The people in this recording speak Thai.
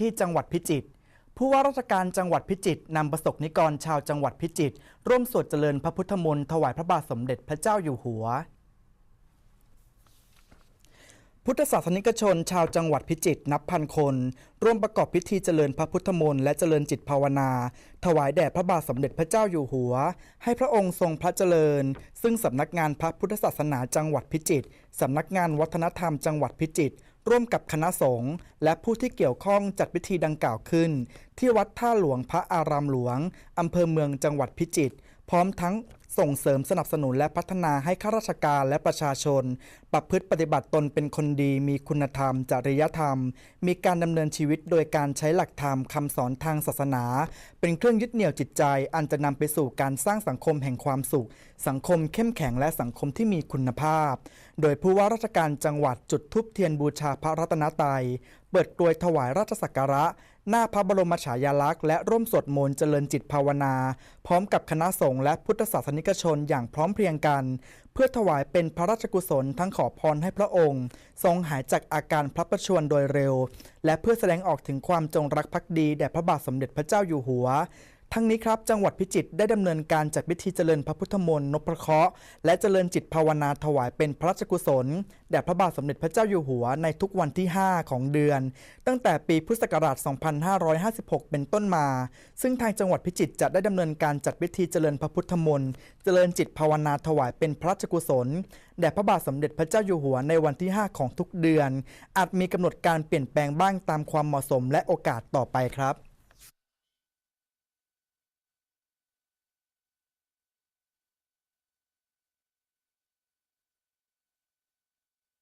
ที่จังหวัดพิจิตร ผู้ว่าราชการจังหวัดพิจิตรนำประสบนิกรชาวจังหวัดพิจิตรร่วมสวดเจริญพระพุทธมนต์ถวายพระบาทสมเด็จพระเจ้าอยู่หัว พุทธศาสนิกชนชาวจังหวัดพิจิตรนับพันคน ร่วมประกอบพิธีเจริญพระพุทธมนต์และเจริญจิตภาวนา ถวายแด่พระบาทสมเด็จพระเจ้าอยู่หัว ให้พระองค์ทรงพระเจริญ ซึ่งสำนักงานพระพุทธศาสนาจังหวัดพิจิตรสำนักงานวัฒนธรรมจังหวัดพิจิตร ร่วมกับคณะสงฆ์และผู้ที่เกี่ยวข้องจัดพิธีดังกล่าวขึ้น ที่วัดท่าหลวงพระอารามหลวงอำเภอเมืองจังหวัดพิจิตรพร้อมทั้ง ส่งเสริมสนับสนุนและพัฒนาให้ข้าราชการและประชาชน ประพฤติปฏิบัติตนเป็นคนดี มีคุณธรรม จริยธรรม มีการดำเนินชีวิตโดยการใช้หลักธรรมคำสอนทางศาสนา เป็นเครื่องยึดเหนี่ยวจิตใจ อันจะนำไปสู่การสร้างสังคมแห่งความสุข สังคมเข้มแข็งและสังคมที่มีคุณภาพ โดยผู้ว่าราชการจังหวัดจุดธูปเทียนบูชาพระรัตนตรัย เปิดกลวยถวายราชสักการะ หน้าพระบรมฉายาลักษณ์และร่วมสวดมนต์เจริญจิตภาวนา พร้อมกับคณะสงฆ์และพุทธศาสนิกชนอย่างพร้อมเพรียงกัน เพื่อถวายเป็นพระราชกุศลทั้งขอพรให้พระองค์ ทรงหายจากอาการพระประชวรโดยเร็ว และเพื่อแสดงออกถึงความจงรักภักดีแด่พระบาทสมเด็จพระเจ้าอยู่หัว ทั้งนี้ครับจังหวัดพิจิตรได้ดำเนินการจัดพิธีเจริญพระพุทธมนต์นพเคราะห์และเจริญจิตภาวนาถวายเป็นพระราชกุศลแด่พระบาทสมเด็จพระเจ้าอยู่หัวในทุกวันที่ 5 ของเดือน ตั้งแต่ปีพุทธศักราช 2556 เป็นต้นมา ซึ่งทางจังหวัดพิจิตรจะได้ดำเนินการจัดพิธีเจริญพระพุทธมนต์เจริญจิตภาวนาถวายเป็นพระราชกุศลแด่พระบาทสมเด็จพระเจ้าอยู่หัวในวันที่ 5 ของทุกเดือน อาจมีกำหนดการเปลี่ยนแปลงบ้างตามความเหมาะสมและโอกาสต่อไปครับ